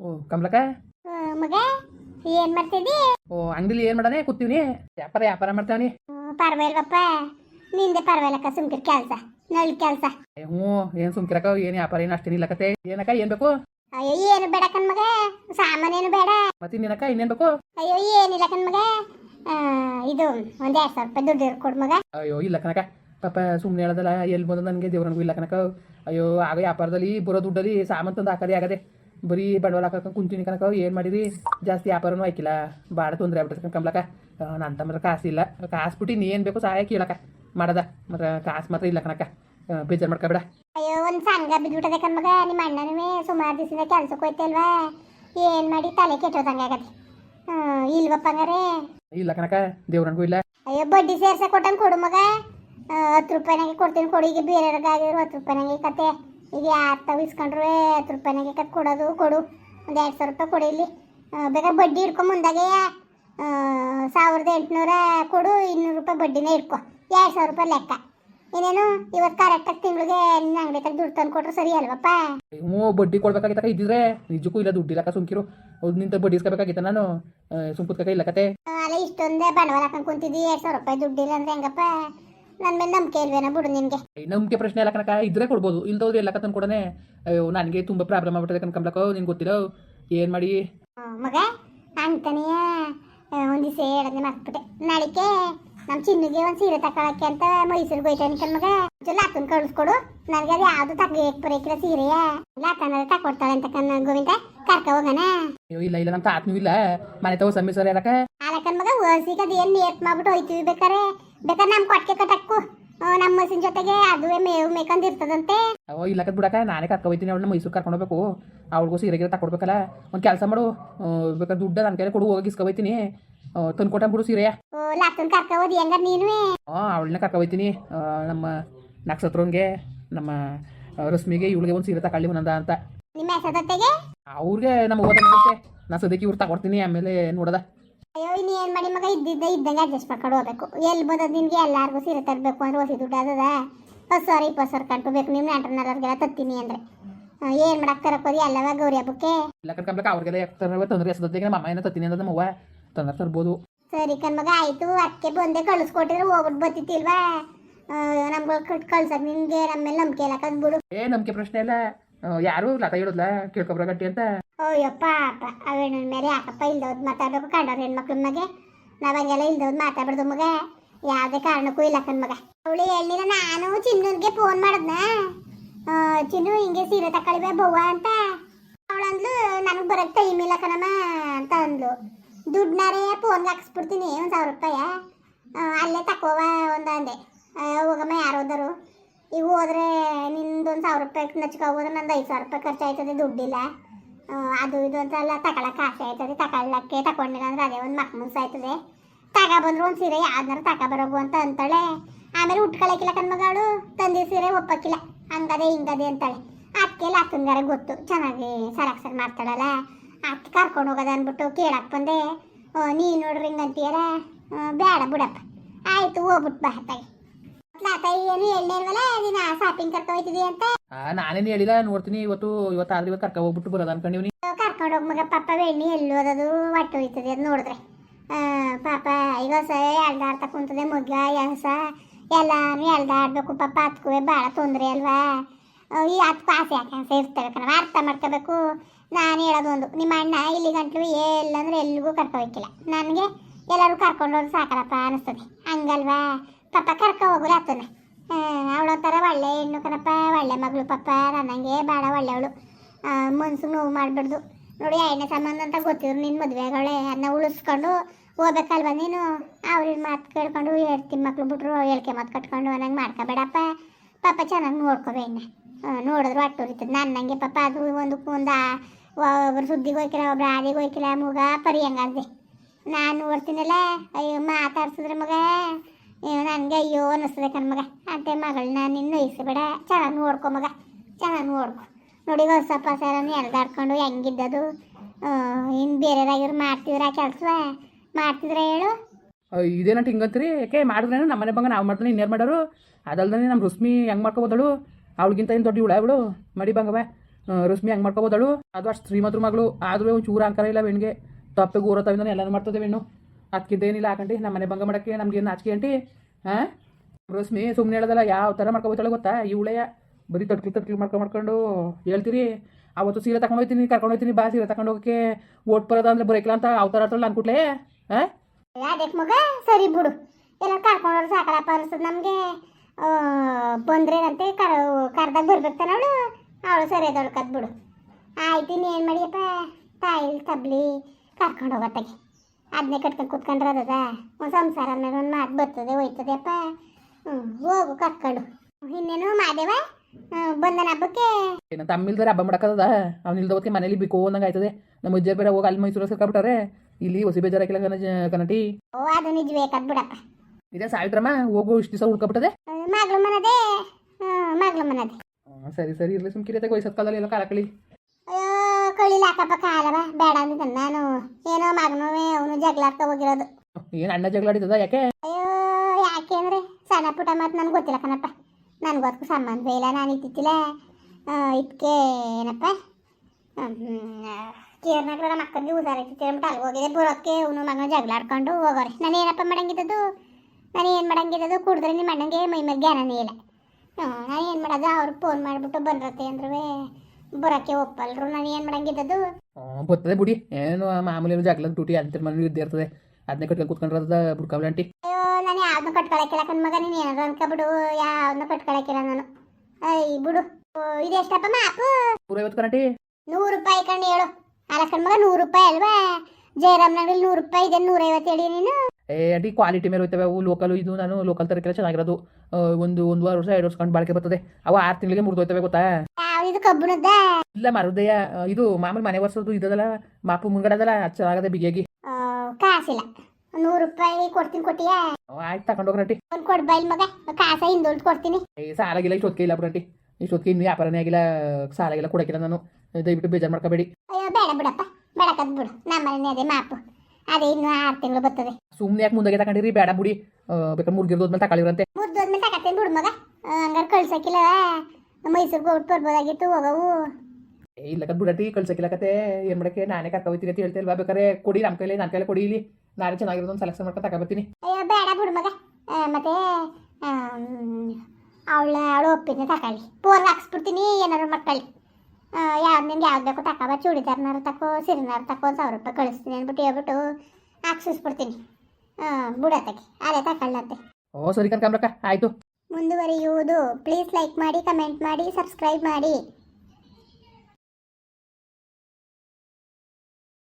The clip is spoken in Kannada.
ಓ ಕಮಲಕ್ಕ? ಮಗ ಏನ್ ಮಾಡ್ತಿದ್ದಿ? ಓ ಅಂಗಡಿಲಿ ಏನು ಮಾಡಾನೆ ಕೂತೀವಿ ವ್ಯಾಪಾರ ವ್ಯಾಪಾರ ಮಾಡ್ತಾವನಿ. ಪರವಾಗಿಲ್ಲಪ್ಪ. ನಿಂದೆ ಪರವಾಗಿಲ್ಲಕ್ಕ ಸುಮ್ಕಿರ್ ಕೆಲ್ಸ ನಳ್ ಕೆಲ್ಸ. ಹ್ಞೂ ಏನು ಸುಮ್ಕಿರಕ ಏನ್ ವ್ಯಾಪಾರ ಏನು ಅಷ್ಟೇನಿಲ್ಲ ಕತೆ. ಏನಕ್ಕ ಏನ್ ಬೇಕು? ಅಯ್ಯೋ ಏನು ಬೇಡ ಕಣ್ ಮಗ ಸಾಮಾನೇನು ಬೇಡ. ಮತ್ತೆ ನಿನಕ ಇನ್ನೇನ್ ಬೇಕು? ಅಯ್ಯೋ ಏನಿಲ್ಲ ಕಣ್ ಮಗ. ಇದು ಒಂದ್ ಎರಡ್ ಸಾವಿರ ರೂಪಾಯಿ ದುಡ್ಡು ಕೊಡ್ ಮಗ. ಅಯ್ಯೋ ಇಲ್ಲ ಕನಕ ಪಾಪ ಸುಮ್ಮನೆ ಹೇಳದಲ್ಲ ಎಲ್ಲಿ ಬಂದ ನನಗೆ ದೇವ್ರನಿಗೂ ಇಲ್ಲ ಕನಕ ಅಯ್ಯೋ ಆಗ ವ್ಯಾಪಾರದಲ್ಲಿ ಬರೋ ದುಡ್ಡಲ್ಲಿ ಸಾಮಾನು ತಂದು ಹಾಕದೇ ಆಗದೆ ಬರೀ ಬಂಡವಾಳ ಹಾಕಕ್ಕೆ ಕುಂತೀನಿ ಕನಕ ಏನು ಮಾಡಿರಿ ಜಾಸ್ತಿ ವ್ಯಾಪಾರನೂ ಆಯ್ಕಿಲ್ಲ ಭಾಳ ತೊಂದರೆ ಆಗ್ಬಿಟ್ಟೆ ಕಂಬ್ಲಕ್ಕ ನನ್ನ ತಮ್ಮ ಕಾಸು ಇಲ್ಲ ಕಾಸು ಬಿಟ್ಟು ನೀ ಏನು ಬೇಕು ಸಹಾಯ ಕೇಳಕ್ಕ ಮಾಡದ. ಮತ್ತೆ ಕಾಸು ಮಾತ್ರ ಇಲ್ಲ ಕಣಕ್ಕ. ಬೇಜಾರು ಮಾಡ್ಕೊಬೇಡ ಅಯ್ಯೋ ಒಂದು ಸಂಘ ಬಿದ್ದುಬಿಟ್ಟದೆ ಕಣ್ ಮಗ ನಿಮ್ಮ ಅಣ್ಣನೂ ಸುಮಾರು ದಿವಸದ ಕೆಲ್ಸಕ್ಕೆ ಹೋಯ್ತಲ್ವಾ? ಏನು ಮಾಡಿ ತಲೆ ಕೆಟ್ಟೋದಂಗೆ ಆಗತ್ತೆ. ಇಲ್ವಪ್ಪ ಹಂಗಾರೆ? ಇಲ್ಲ ಕಣಕ ದೇವ್ರಂಗೂ ಇಲ್ಲ. ಅಯ್ಯೋ ಬಡ್ಡಿ ಸೇರ್ಸ ಕೊಟ್ಟಂಗೆ ಕೊಡು ಮಗ. ಹತ್ತು ರೂಪಾಯಿನಾಗೆ ಕೊಡ್ತೀನಿ ಕೊಡಿಗೆ ಬೇರೆಯವ್ರಿಗಾಗಿರೋ ಹತ್ತು ರೂಪಾಯಿನಾಗೆ ಕತೆ. ಈಗ ಯಾರು ತಾವು ಇಸ್ಕೊಂಡ್ರೆ ಹತ್ತು ರೂಪಾಯಿನಾಗೆ ಕತ್ ಕೊಡೋದು ಕೊಡು. ಒಂದು ಎರಡು ಸಾವಿರ ರೂಪಾಯಿ ಕೊಡು ಇಲ್ಲಿ. ಬೇಗ ಬಡ್ಡಿ ಇಟ್ಕೊ ಮುಂದಾಗೆ ಸಾವಿರದ ಎಂಟುನೂರ ಕೊಡು ಇನ್ನೂರು ರೂಪಾಯಿ ಬಡ್ಡಿನೇ ಇಟ್ಕೊ ಎರಡು ಸಾವಿರ ರೂಪಾಯಿ ಲೆಕ್ಕ. ಏನೇನು ಇವತ್ತು ಕರೆಕ್ಟಾಗಿ ತಿಂಗಳಿಗೆ ನಿನ್ನ ಅಂಗಡಿ ದುಡ್ಡು ತಂದು ಕೊಟ್ರೆ ಸರಿ ಅಲ್ವಪ್ಪ? ಹ್ಞೂ ಬಡ್ಡಿ ಕೊಡ್ಬೇಕಾಗಿತ್ತ ಇದ್ದಿದ್ರೆ? ನಿಜಕ್ಕೂ ಇಲ್ಲ ದುಡ್ಡಿಲ್ಲಕ ಸುಮ್ಕಿರು. ಅವ್ರು ನಿಂತ ಬಡ್ಡಿ ಇಸ್ಕೋಬೇಕಾಗಿತ್ತ ನಾನು? ಸುಮ್ಕುತ್ಕಕ ಇಲ್ಲ ಕತೆ. ಅಲ್ಲ ಇಷ್ಟೊಂದೇ ಬಂಡವಾಳ ಹಾಕೊಂಡು ಕುಂತಿದ್ದಿ ಎರಡು ಸಾವಿರ ರೂಪಾಯಿ ದುಡ್ಡಿಲ್ಲ ಅಂದ್ರೆ ಹೆಂಗಪ್ಪ? ನನ್ನ ಮೇಲೆ ನಂಬಿಕೆ ಇಲ್ವೇನ ಬಿಡು ನಿನಗೆ. ನಂಬಿಕೆ ಪ್ರಶ್ನೆ ಎಲ್ಲ ಕನಕ ಇದ್ರೆ ಕೊಡ್ಬೋದು. ಇಲ್ದವ್ರು ಎಲ್ಲ ಕತನ್ ಕೊಡನೆ ಅಯ್ಯೋ ನನಗೆ ತುಂಬಾ ಪ್ರಾಬ್ಲಮ್ ಆಗ್ಬಿಟ್ಟಿದೆ ಕನ್ಕಂಬ್ಲಕ್ಕ ನಿನ್ ಗೊತ್ತಿರೋ? ಏನು ಮಾಡಿ? ಮಗ ಅಂತಾನೆಯ ಒಂದು ದಿವಸ ಹೇಳದ್ನೆ ಮರ್ತ್ಬಿಟ್ಟೆ. ನಾಳಿಕೆ ನಮ್ಮ ಚಿನ್ನಿಗೆ ಒಂದು ಸೀರೆ ತಗೊಳಕ್ಕೆ ಅಂತ ಮೈಸೂರಿಗೆ ಹೋಯ್ತಾನೆ ಕಣ್ ಮಗ. ಲಾತನ್ ಕಳಿಸ್ಕೊಡು. ನನಗೆ ಅದು ಯಾವುದು ತಗಲಿಕ್ಕೆ ಬರೋಕಿಲ್ಲ ಸೀರೆಯ. ಲಾತನ ತಕೊಡ್ತಾಳೆ ಅಂತ ಕಣ್ಣ ಗೋವಿಂದ. ಕರ್ಕ ಹೋಗಣ. ಅಯ್ಯೋ ಇಲ್ಲ ಇಲ್ಲ ನಮ್ಮ ತಾತನೂ ಇಲ್ಲ. ಮನೆ ತಗೋ ಸಮ್ಮಿ ಸರ್ ಅಲ್ಲ ಕಣ್ ಮಗ ಓಸಿಗೆ ಏನು ನೇಟ್ ಮಾಡ್ಬಿಟ್ಟು ಹೋಯ್ತೀವಿ ಬೇಕಾರೆ. ಬೇಕಾದ್ರೆ ನಮ್ಮ ಕೊಟ್ಟಿಗೆ ಕಟ್ಟಕ್ಕು. ನಮ್ಮ ಮಸಿನ ಜೊತೆಗೆ ಅದುವೇ ಮೇವು ಮೇಕಂದ್ ಇರ್ತದಂತೆ. ಅಯ್ಯೋ ಇಲ್ಲ ಕತ್ ಬಿಡಕ ನಾನೇ ಕರ್ಕೊ ಹೋಗ್ತೀನಿ ಅವಳನ್ನ ಮೈಸೂರು ಕರ್ಕೊಂಡು ಹೋಗ್ಬೇಕು. ಅವಳಿಗೂ ಸೀರೆ ಗೀರೆ ತಕೊಡ್ಬೇಕಲ್ಲ ಒಂದು ಕೆಲಸ ಮಾಡು. ಬೇಕಾದ್ರೆ ದುಡ್ಡು ನನ್ನ ಕೈಲಿ ಕೊಡು ಹೋಗಿ ಇಸ್ಕೊಬೈತೀನಿ. ತಂದು ಕೊಟ್ಟ ಬಿಡು ಸೀರೆಯ ಓ ಲಾತನ್ ಕರ್ಕ ಹೋದಿ ಹೆಂಗಾರ ನೀನು ಹಾಂ ಅವಳನ್ನ ಕರ್ಕೊ ಹೋಯ್ತೀನಿ. ಆ, ನಮ್ಮ ನಕ್ಷತ್ರನ್ಗೆ ನಮ್ಮ ರಶ್ಮಿಗೆ ಇವಳಿಗೆ ಒಂದು ಸೀರೆ ತಗೊಳ್ಳಿ ಒಂದ ಅಂತ. ನಿಮ್ಮ ಹೆಸರೊತ್ತಿಗೆ? ಅವ್ರಿಗೆ ನಮ್ಗೆ ಓದಂತೆ ನಾ ಸದ್ಯಕ್ಕೆ ಇವ್ರು ತಗೊಡ್ತೀನಿ ಆಮೇಲೆ ನೋಡದ. ಅಯ್ಯೋ ಇನ್ನು ಏನು ಮಾಡಿ? ಮಗ ಇದ್ದಿದ್ದ ಇದ್ದಂಗೆ ಅಡ್ಜಸ್ಟ್ ಮಾಡ್ಕೊಂಡು ಹೋಗ್ಬೇಕು. ಎಲ್ಲಿ ಬಂದದ್ದು ನಿನಗೆ? ಎಲ್ಲಾರ್ಗೂ ಸೀರೆ ತರಬೇಕು ಅಂದ್ರೆ ಹೊಸಿ ದುಡ್ಡು ಅದದ ಹತ್ತು ಸಾವಿರ ಇಪ್ಪತ್ತು ಸಾವಿರ ಕಂಟು ಬೇಕು. ನಿಮ್ಮ ನೆಂಟ್ರನ್ನವ್ರಿಗೆಲ್ಲ ತತ್ತೀನಿ ಅಂದರೆ. ಏನು ಮಾಡಕ್ಕೆ ತರಕೋದಿ ಎಲ್ಲವ ಗೌರಿ ಹಬ್ಬಕ್ಕೆ? ಇಲ್ಲ ಕರ್ಕೊಂಬ್ಲಕ್ಕ ಅವ್ರಿಗೆಲ್ಲ ಯಾಕೆ ತೊಂದರೆ ಎಸದತ್ತಿಗೆ ನಮ್ಮ ಏನೋ ತತ್ತೀನಿ ಅಂದ್ರೆ ನಮ್ಮವ್ವ ತೊಂದರೆ ತರ್ಬೋದು. ಸರಿ ಕಣ್ಮಗ ಆಯಿತು. ಅದಕ್ಕೆ ಬಂದೆ ಕಳಿಸ್ಕೊಟ್ಟಿದ್ರೆ ಹೋಗ್ಬಿಟ್ಟು ಬತ್ತಿತ್ತಿಲ್ವಾ ನಮ್ಗೆ ಕಳ್ಸಕ್ಕೆ ನಿಮಗೆ ನಮ್ಮ ಮೇಲೆ ನಂಬಿಕೆ ಇಲ್ಲ ಕದ್ಬಿಡು ಏ ನಂಬಿಕೆ ಪ್ರಶ್ನೆ ಇಲ್ಲ. ಯಾರು ಲತ ಹೇಳುದ್ಲ ಕೇಳ್ಕೊಬ್ರ ಗಟ್ಟಿ ಅಂತ. ಅಪ್ಪ ಅವೇಣ ಮೇಲೆ ಯಾಕಪ್ಪ ಇಲ್ದೋದ್ ಮಾತಾಡ್ಬೇಕು ಕಂಡವ್ರ ಹೆಣ್ಮಕ್ಳು ಮಗ ನಾವ್ ಹಂಗೆಲ್ಲ ಇಲ್ದವ್ದು ಮಾತಾಡ್ಬಾರ್ದು ಮಗ. ಯಾವುದೇ ಕಾರಣಕ್ಕೂ ಇಲ್ಲ ಕಣ್ ಮಗ. ಅವಳು ಹೇಳಿಲ್ಲ ನಾನು ಚಿನ್ನನ್ಗೆ ಫೋನ್ ಮಾಡದ್ನ? ಚಿನ್ನು ಹಿಂಗೆ ಸೀರೆ ತಗೊಳ್ಬೇ ಬವ್ವ ಅಂತ. ಅವಳಂದ್ಲು, ನನಗೆ ಬರಕ್ ಟೈಮ್ ಇಲ್ಲ ಕಣಮ್ಮ ಅಂತ ಅಂದ್ಲು. ದುಡ್ಡನಾರೇ ಫೋನ್ ಹಾಕ್ಸ್ಬಿಡ್ತೀನಿ, ಒಂದು ಸಾವಿರ ರೂಪಾಯ. ಅಲ್ಲೇ ತಕೋವ ಒಂದು ಅಂದೆ. ಹೋಗಮ್ಮ, ಯಾರು ಈಗ ಹೋದ್ರೆ ಒಂದು ಸಾವಿರ ರೂಪಾಯಿ ನಚ್ಕೊ ಹೋದ್ರೆ ನಂದು ಐದು ಸಾವಿರ ರೂಪಾಯಿ ಖರ್ಚಾಯ್ತದೆ ದುಡ್ಡಿಲ್ಲ. ಅದು ಇದು ಅಂತ ಎಲ್ಲ ತಗೊಳಕ್ಕೆ ಆಸೆ ಆಯ್ತದೆ ತಗೊಳ್ಳಕ್ಕೆ ತಗೊಂಡಿಲ್ಲ ಅಂದ್ರೆ ಅದೇ ಒಂದು ಮಕ್ಕ ಮುನ್ಸ ತಗ ಬಂದ್ರು ಒಂದು ಸೀರೆ ಯಾವ್ದಾರು ತಗೊಬರೋಗು ಅಂತ ಅಂತಾಳೆ. ಆಮೇಲೆ ಉಟ್ಕೊಳಕಿಲ್ಲ ಕಣ್ಮಗಳು ತಂದೆ ಸೀರೆ ಒಪ್ಪಕ್ಕಿಲ್ಲ ಹಂಗದೆ ಹಿಂಗದೆ ಅಂತಾಳೆ. ಅದಕ್ಕೆ ಅಕ್ಕಂಗಾರ ಗೊತ್ತು ಚೆನ್ನಾಗಿ ಸರಾಕ್ ಸರ್ ಮಾಡ್ತಾಳಲ್ಲ. ಅಕ್ಕ ಕರ್ಕೊಂಡು ಹೋಗೋದ ಅಂದ್ಬಿಟ್ಟು ಕೇಳಕ್ಕೆ ಬಂದೆ. ನೀ ನೋಡ್ರಿ ಹಿಂಗಂತೀಯಾರ ಆ, ಬೇಡ ಬಿಡಪ್ಪ. ಆಯಿತು ಹೋಗ್ಬಿಟ್ಟು ಬಾ ಏನು ನೀನು ಶಾಪಿಂಗ್ ಕರ್ತ ಹೋಯ್ತಿದಿ ಅಂತ? ನಾನೇನು ಹೇಳಿಲ್ಲ ನೋಡ್ತೀನಿ ಇವತ್ತು ಇವತ್ತು ಆದ್ರೆ ಇವತ್ತು ಕರ್ಕೊ ಹೋಗ್ಬಿಟ್ಟು ಬರೋದು ಅನ್ಕೊಂಡಿವ್ನಿ ಕರ್ಕೊಂಡು ಹೋಗಿ ಮಗ ಪಾಪ ಬೆಣ್ಣೆ ಎಲ್ಲಿ ಓದೋದು ಹೊಟ್ಟೆ ಹೋಯ್ತದೆ ಅದು ನೋಡಿದ್ರೆ. ಆ, ಪಾಪ ಈಗ ಹೊಸ ಎಳ್ದಾಡ್ತಾ ಕುಂತದೆ ಮುಗ್ಗ ಎಳ್ಸ ಎಲ್ಲಾನು ಎಳ್ದಾಡ್ಬೇಕು ಪಾಪ ಅತ್ಕೋವೆ ಭಾಳ ತೊಂದರೆ ಅಲ್ವಾ? ಈ ಅತ್ ಆಸೆ ಯಾಕೆ ಇರ್ತವೆ ಕಣವ ಅರ್ಥ ಮಾಡ್ಕೋಬೇಕು. ನಾನು ಹೇಳೋದು ಒಂದು ನಿಮ್ಮ ಅಣ್ಣ ಇಲ್ಲಿ ಗಂಟ್ಲು ಎಲ್ಲಂದ್ರೆ ಎಲ್ಲಿಗೂ ಕರ್ಕೊ ಹೋಗಿಲ್ಲ ನನಗೆ ಎಲ್ಲರೂ ಕರ್ಕೊಂಡು ಹೋದ್ರೆ ಸಾಕಲ್ಲಪ್ಪ ಅನಿಸ್ತದೆ. ಹಂಗಲ್ವಾ? ಪಾಪ ಕರ್ಕೊ ಆತನ ಅವಳೊಂಥರ ಒಳ್ಳೆ ಹೆಣ್ಣು ಕಣಪ್ಪ, ಒಳ್ಳೆ ಮಗಳು ಪಾಪ ನನ್ನಂಗೆ ಭಾಳ ಒಳ್ಳೆಯವಳು. ಮನ್ಸಿಗೆ ನೋವು ಮಾಡಬಾರ್ದು ನೋಡಿ ಆಯ್ನ ಸಂಬಂಧ ಅಂತ ಗೊತ್ತಿದ್ರು ನಿನ್ನ ಮದುವೆಗಳೆ ಅದನ್ನ ಉಳಿಸ್ಕೊಂಡು ಹೋಗ್ಬೇಕಲ್ವ ನೀನು? ಅವ್ರಿಗೆ ಮಾತು ಕೇಳ್ಕೊಂಡು ಹೇಳ್ತೀನಿ ಮಕ್ಳು ಬಿಟ್ರು ಹೇಳ್ಕೆ ಮಾತು ಕಟ್ಕೊಂಡು ನಂಗೆ ಮಾಡ್ಕೊಬೇಡಪ್ಪ. ಪಾಪ ಚೆನ್ನಾಗಿ ನೋಡ್ಕೋಬೇ ಇನ್ನ. ನೋಡಿದ್ರು ಅಟ್ಟು ಉರಿತದೆ. ನನ್ನಂಗೆ ಪಾಪ ಅದು ಒಂದು ಒಂದು ಒಬ್ರು ಸುದ್ದಿಗೆ ಹೋಯ್ಕಿಲ್ಲ, ಒಬ್ರು ಆದಿಗೆ ಹೋಯ್ಕಿಲ್ಲ, ಮಗ ಪರಿ ಹಂಗಾದೆ ನಾನು ನೋಡ್ತೀನಲ್ಲ, ಅಯ್ಯೋ ಮಾತಾಡ್ಸಿದ್ರೆ ಮಗ. ನನಗೆ ಅಯ್ಯೋ ಅನ್ನಿಸ್ತದೆ ಕಣ್ ಮಗ. ಅಂತೆ ಮಗಳನ್ನ ನಿನ್ನ ಇಸ್ಬೇಡ ಚೆನ್ನಾಗಿ ನೋಡ್ಕೊ ಮಗ. ಚೆನ್ನಾಗಿ ನೋಡ್ಕೊ. ನೋಡಿ ಹೊಸ ಪಸಾರನ್ನು ಎಳ್ದಾಡ್ಕೊಂಡು ಹೆಂಗಿದ್ದದು? ಇನ್ನು ಬೇರೆದಾಗಿರು ಮಾಡ್ತಿದ್ರ ಕೆಲಸ ಮಾಡ್ತಿದ್ರೆ ಹೇಳು? ಇದೇನಂತ ಹಿಂಗಂತೀರಿ ಯಾಕೆ ಮಾಡಿದ್ರೆ ನಮ್ಮ ಮನೆ ಬಂಗ ನಾವು ಮಾಡ್ತಾನೆ ಇನ್ನೇನು ಮಾಡೋರು? ಅದಲ್ದೇ ನಮ್ಮ ರುಸ್ಮಿ ಹೆಂಗೆ ಮಾಡ್ಕೊಬೋದಳು? ಅವಳಿಗಿಂತ ಏನು ದೊಡ್ಡ ಇವಳ ಮಡಿ ಬಂಗವ ರುಸ್ಮಿ ಹೆಂಗೆ ಮಾಡ್ಕೊಬೋದಳು? ಅದು ಅಷ್ಟು ಶ್ರೀಮಂತ್ರ ಮಗಳು. ಆದರೂ ಚೂರು ಅಂಕಾರ ಇಲ್ಲ ಬೆಣ್ಣಿಗೆ ತಪ್ಪಿಗೆ ಊರ ತವಿಂದ ಎಲ್ಲನೂ ಮಾಡ್ತದೆ ಬೆಣ್ಣು ಅದಕ್ಕಿಂತ ಏನಿಲ್ಲ ಹಾಕಂಟಿ ನಮ್ಮ ಮನೆ ಭಂಗ ಮಾಡೋಕ್ಕೆ ನಮ್ಗೆ ಏನು ನಾಚಿಕೆ ಅಂಟಿ ಹಾಂ ರಶ್ಮಿ ಸುಮ್ಮನೆ ಹೇಳೋದಲ್ಲ, ಯಾವ ಥರ ಮಾಡ್ಕೊಬೋತಾಳೆ ಗೊತ್ತಾ? ಇವಳೆಯ ಬರೀ ತಟ್ಕಿ ತಟ್ಕಿ ಮಾಡ್ಕೊಂಡು ಮಾಡ್ಕೊಂಡು ಹೇಳ್ತೀರಿ. ಅವತ್ತು ಸೀರೆ ತಗೊಂಡು ಹೋಗ್ತೀನಿ, ಕರ್ಕೊಂಡು ಹೋಗ್ತೀನಿ, ಬಾ ಸೀರೆ ತಗೊಂಡು ಹೋಗೋಕ್ಕೆ. ಓಟ್ ಬರೋದು ಅಂದ್ರೆ ಬರೋಕಿಲ್ಲ ಅಂತ ಅವತಾರ ಆಟಲ್ಲ ಅನ್ಕೊಟ್ಲೆ ಹಾಂ ಅದಕ್ಕೆ ಮಗ, ಸರಿ ಬಿಡು. ಎಲ್ಲ ಕರ್ಕೊಂಡವ್ರು ಸಾಕಳಪ್ಪ ಅನಿಸ್ತದೆ ನಮಗೆ. ಬಂದ್ರೇನಂತೆ, ಕರ, ಕರ್ದಾಗ ಬರ್ಬೇಕು ಅವಳು. ಅವಳು ಸರಿ ಅದೊಳ್ಕದ್ ಬಿಡು. ಆಯ್ತು, ಇನ್ನೇನು ಮಾಡಿಯಪ್ಪ? ತಾಯಿ ತಬ್ಲಿ, ಕರ್ಕೊಂಡು ಹೋಗತ್ತಾಗೆ ಅದನ್ನೇ ಕಟ್ಕೊಂಡು ಕೂತ್ಕೊಂಡ್ರೆ ಅದದ ಒಂದು ಸಂಸಾರ ಮೇಲೆ ಒಂದು ಮಾತು ಬರ್ತದೆ ಹೋಯ್ತದೆಪ್ಪ ಹ್ಞೂ ಹೋಗು ಕರ್ಕೊಂಡು. ಇನ್ನೇನು ಮಾದೇವ? ಬಂದನ ಹಬ್ಬಕ್ಕೆ? ಏನು ತಮ್ಮಿಲ್ದಾರೆ ಹಬ್ಬ ಮಾಡಕ್ಕದ ಅವ್ನು ಇಲ್ದ ಹೊತ್ತಿಗೆ ಮನೇಲಿ ಬಿಕೋ ಅಂದಂಗೆ ಆಯ್ತದೆ. ನಮ್ಮ ಅಜ್ಜ ಬೇರೆ ಹೋಗಿ ಅಲ್ಲಿ ಮೈಸೂರು ಸೇರ್ಕೊಬಿಟ್ಟಾರೆ ಇಲ್ಲಿ ಹೊಸಿ ಬೇಜಾರಾಕಿಲ್ಲ ಕೆಲ ಕನಟಿ. ಓ ಅದು ನಿಜ ಬೇಕದ್ ಬಿಡಪ್ಪ. ಇದೇ ಸಾವಿತ್ರಮ್ಮ ಹೋಗು ಇಷ್ಟು ದಿವಸ ಉಳ್ಕೊಬಿಟ್ಟದೆ ಮಗಳು ಮನದೇ? ಮಗಳು ಮನದೇ. ಸರಿ ಸರಿ ಇರಲಿ ಸುಮ್ಕಿರತ್ತೆ ವಯಸ್ಸದ ಕಾಲದಲ್ಲಿ ಎಲ್ಲ ಕಾಲ ಕಳಿ ಅಯ್ಯೋ ಕಳಿಲ್ಲ ಅಕ್ಕಪ್ಪ ಕಾಲವ ಬೇಡ ಅಂದಿದ್ದ ನಾನು ಏನೋ ಮಗನೂ ಅವನು ಜಗಳಾಡ್ಕ ಹೋಗಿರೋದು. ಏನು ಅಣ್ಣ ಜಗಳ ಆಡಿತದ ಯಾಕೆ? ಅಯ್ಯೋ ಯಾಕೆ ಅಂದ್ರೆ ಸಣ್ಣ ಪುಟ್ಟ ಮಾತು ನನ್ಗೆ ಗೊತ್ತಿಲ್ಲ ಕಣಪ್ಪ. ನನಗೊದಕ್ಕೂ ಸಂಬಂಧ ಇಲ್ಲ. ನಾನು ಇತ್ತಿತ್ತಿಲ್ಲ ಇದಕ್ಕೆ ಏನಪ್ಪ? ಕೇರ್ನಾಗ್ಲ ಮಕ್ಕಳಿಗೆ ಹುಷಾರೈತಿ ಅಂದ್ಬಿಟ್ಟು ಅಲ್ಲಿ ಹೋಗಿದೆ ಬರೋಕ್ಕೆ ಅವನು ಮಗನ ಜಗಳ ಆಡ್ಕೊಂಡು ಹೋಗೋರೆ. ನಾನು ಏನಪ್ಪ ಮಾಡಂಗಿದ್ದದು ನಾನು ಏನು ಮಾಡಂಗಿದ್ದದು ಕುಡಿದ್ರೆ ನಿಮ್ಮ ಅಣ್ಣಂಗೆ ಮೈ ಮೇಲೆ ಜ್ಞಾನನೇ ಇಲ್ಲ. ನಾನು ಏನು ಮಾಡೋದು? ಅವ್ರಿಗೆ ಫೋನ್ ಮಾಡಿಬಿಟ್ಟು ಬಂದ್ರತ್ತೆ ಅಂದ್ರೂ ಬರೋಕ್ಕೆ ಒಪ್ಪಲ್ರು ನಾನು ಏನು ಮಾಡಂಗಿದ್ದದು ಬರ್ತದೆ ಬಿಡಿ. ಏನು ಮಾಮೂಲಿ ಜಗಳದ ಟೂಟಿ ಅಂತ ಮನೆ ಇದ್ದೇ ಇರ್ತದೆ. ಅದನ್ನೇ ಕಟ್ಕೊಂಡು ಕೂತ್ಕೊಂಡ್ರದ ಬುಡ್ಕಾವಳಿ ಆಂಟಿ. ಅಯ್ಯೋ ನಾನು ಯಾವ್ದನ್ನು ಕಟ್ಕೊಳಕ್ಕಿಲ್ಲ ಕಣ್ ಮಗ ನೀನು ಏನಾದ್ರು ಅನ್ಕೊಬಿಡು ಯಾವ್ದನ್ನು ಕಟ್ಕೊಳಕ್ಕಿಲ್ಲ ನಾನು. ಅಯ್ಯ ಬಿಡು. ಇದೆಷ್ಟಪ್ಪ ಮಾಪು? ನೂರೈವತ್ತು ಕಣಟಿ ನೂರು ರೂಪಾಯಿ ಕಣ್ಣು ಹೇಳು. ಅಲ್ಲ ಕಣ್ ಮಗ ನೂರು ರೂಪಾಯಿ ಅಲ್ವಾ? ಜಯರಾಮ್ನಗರಲ್ಲಿ ನೂರು ರೂಪಾಯಿ ಇದೆ ನೂರೈವತ್ತು ಹೇಳಿ ನೀನು. ಏ ಆಂಟಿ ಕ್ವಾಲಿಟಿ ಮೇಲೆ ಹೋಯ್ತವೆ ಅವು ಲೋಕಲ್ ಇದು ನಾನು ಲೋಕಲ್ ತರಕೆಲ್ಲ ಚೆನ್ನಾಗಿರೋದು. ಒಂದು ಒಂದೂವರೆ ವರ್ಷ ಎರಡು ವರ್ಷ ಕಂಡು ಬಾಳಿಕೆ ಬರ್ತದೆ. ಅವು ಆರು ತಿಂಗಳಿಗೆ ಮುರಿದೋಯ್ತವೆ ಗೊತ್ತಾ? ಯಾವ್ದು ಕಬ್ಬಣದ ಇಲ್ಲ ಮರುದಯ್ಯ. ಇದು ಮಾಮೂಲಿ ಮನೆ ವರ್ಷದ್ದು ಇದಲ್ಲ ಮಾಪು ಮುಂಗಡದಲ್ಲ ಚೆನ್ನಾಗದೆ ಬಿಗಿಯಾಗಿ. ಕಾಸಿಲ್ಲ. ನೂರು ರೂಪಾಯಿ ಕೊಡ್ತೀನಿ ಕೊಟ್ಟಿಯ? ಆಯ್ತು ತಗೊಂಡೋಗ್ರಿ ಆಂಟಿ ಒಂದು ಕೊಡ್ಬೈಲ್ ಮಗ. ಕಾಸ ಹಿಂದೊಳ್ದು ಕೊಡ್ತೀನಿ. ಏ ಸಾಲಾಗಿಲ್ಲ ಇಷ್ಟೊತ್ತಿಗೆ ಇಲ್ಲ ಬ್ರಂಟಿ ಇಷ್ಟೊತ್ತಿಗೆ ಇನ್ನೂ ವ್ಯಾಪಾರನೇ ಆಗಿಲ್ಲ. ಸಾಲಾಗಿಲ್ಲ ಕೊಡೋಕ್ಕಿಲ್ಲ ನಾನು. ದಯವಿಟ್ಟು ಬೇಜಾರು ಮಾಡ್ಕೋಬೇಡಿ. ಅಯ್ಯೋ ಬೇಡ ಬಿಡಪ್ಪ. ಬೇಡಕದ್ ಬಿಡು. ನಮ್ಮನೆ ಅದೇ ಮಾಪು. ಅದೇ ಇನ್ನು ಆರು ತಿಂಗಳು ಬರ್ತದೆ. ಸುಮ್ಮನೆ ಯಾಕೆ ಮುಂದಾಗೆ ತಗೊಂಡಿರಿ ಬೇಡ ಬುಡಿ. ಬೇಕಾದ್ರೆ ಮುರ್ಗಿರ್ದೋದ್ಮೇಲೆ ತಗೊಳ್ಳಿರಂತೆ ಮುದ್ದೋದ್ಮೇಲೆ ತಗತ್ತೇನೆ ಬಿಡು ಮಗ. ಹಂಗಾರೆ ಕಳ್ಸಕ್ಕಿಲ್ಲ. ಮೈಸೂರಿಗೆ ಹೋಗ್ಬಿಟ್ಟು ಬರ್ಬೋದಾಗಿತ್ತು ಹೋಗವು. ಏ ಇಲ್ಲ ಕದ್ ಬಿಡಟ್ಟಿ ಕಳ್ಸಕ್ಕಿಲ್ಲ ಕತೆ. ಏನು ಮಾಡಕ್ಕೆ? ನಾನೇ ಕರ್ಕ ಹೋಗ್ತೀನಿ ಅಂತ ಹೇಳ್ತಾ ಇಲ್ವಾ ಬೇಕಾದ್ರೆ ಕೊಡಿ ನಮ್ಮ ಕೈಲಿ ನನ್ನ ಕೈಲಿ ಕೊಡಿ ಇಲ್ಲಿ. ನಾನೇ ಚೆನ್ನಾಗಿರೋದೊಂದು ಸೆಲೆಕ್ಷನ್ ಮಾಡ್ಕೊಂಡು ತಗೊಬರ್ತೀನಿ ಅಯ್ಯೋ ಬೇಡ ಬಿಡು ಮಗ. ಮತ್ತೆ ಅವಳ ಅವಳು ಒಪ್ಪಿದ್ನೆ ತಗೊಳ್ಳಿ ಫೋನ್ಗೆ ಹಾಕ್ಸ್ಬಿಡ್ತೀನಿ ಏನಾದ್ರು ಮಕ್ಕಳಿ ಯಾವ್ದು ನಿಮ್ಗೆ ಯಾವ್ದು ಬೇಕು ತಗೊಬ ಚೂಡಿದಾರ್ನಾರು ತಕೋ ಸಿರಿನಾರು ತಕೋ ಒಂದು ಸಾವಿರ ರೂಪಾಯಿ ಕಳಿಸ್ತೀನಿ ಅಂದ್ಬಿಟ್ಟು ಹೇಳ್ಬಿಟ್ಟು ಹಾಕ್ಸಿಸ್ಬಿಡ್ತೀನಿ. ಹಾಂ ಬಿಡತ್ತಕ್ಕೆ ಅದೇ ತಗೊಳ್ಳತ್ತೆ ಓ ಸರಿ ಕನ್ಕಂಬ್ರಕ್ಕ ಆಯಿತು. ಮುಂದುವರಿಯುವುದು. ಪ್ಲೀಸ್ ಲೈಕ್ ಮಾಡಿ ಕಮೆಂಟ್ ಮಾಡಿ ಸಬ್ಸ್ಕ್ರೈಬ್ ಮಾಡಿ.